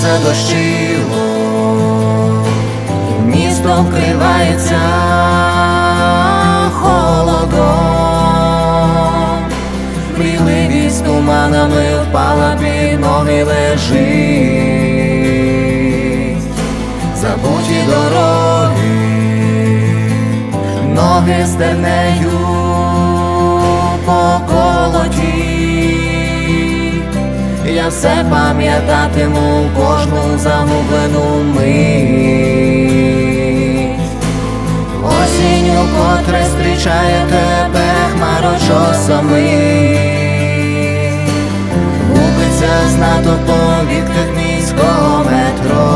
Задощило, місто вкривається холодом, Мрійливість туманами впала під ноги лежить, забуті дороги, ноги стернею Я все пам'ятатиму кожну загублену мить. Осінню, котре зустрічає тебе хмарочосами, губиться знато по вітках міського метро.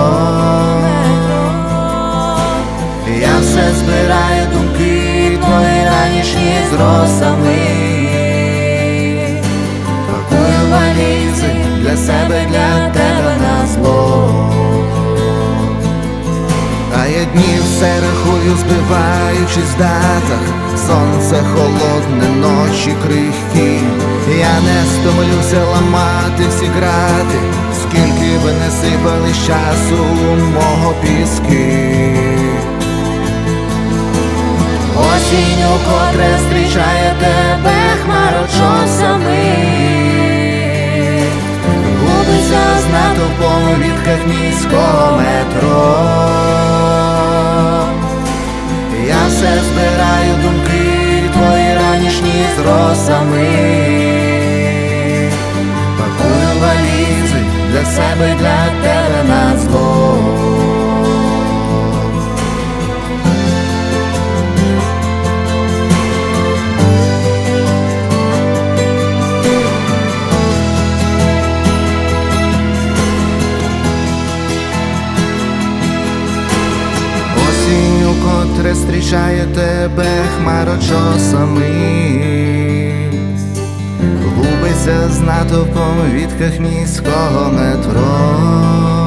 Я все збираю думки твої ранішні з росами. Все рахую, збиваючись датах. Сонце холодне, ночі крихкі. Я не стомлюся ламати всі грати. Скільки би не сипали з часу мого піски. Осінню, котре зустрічає тебе хмарочосами Губиться знато по вітках міського метро росами Пакую валізи для себе, для тебе на зло Осінню, котре зустрічає тебе хмарочосами Губиться з натовпом в вітках міського метро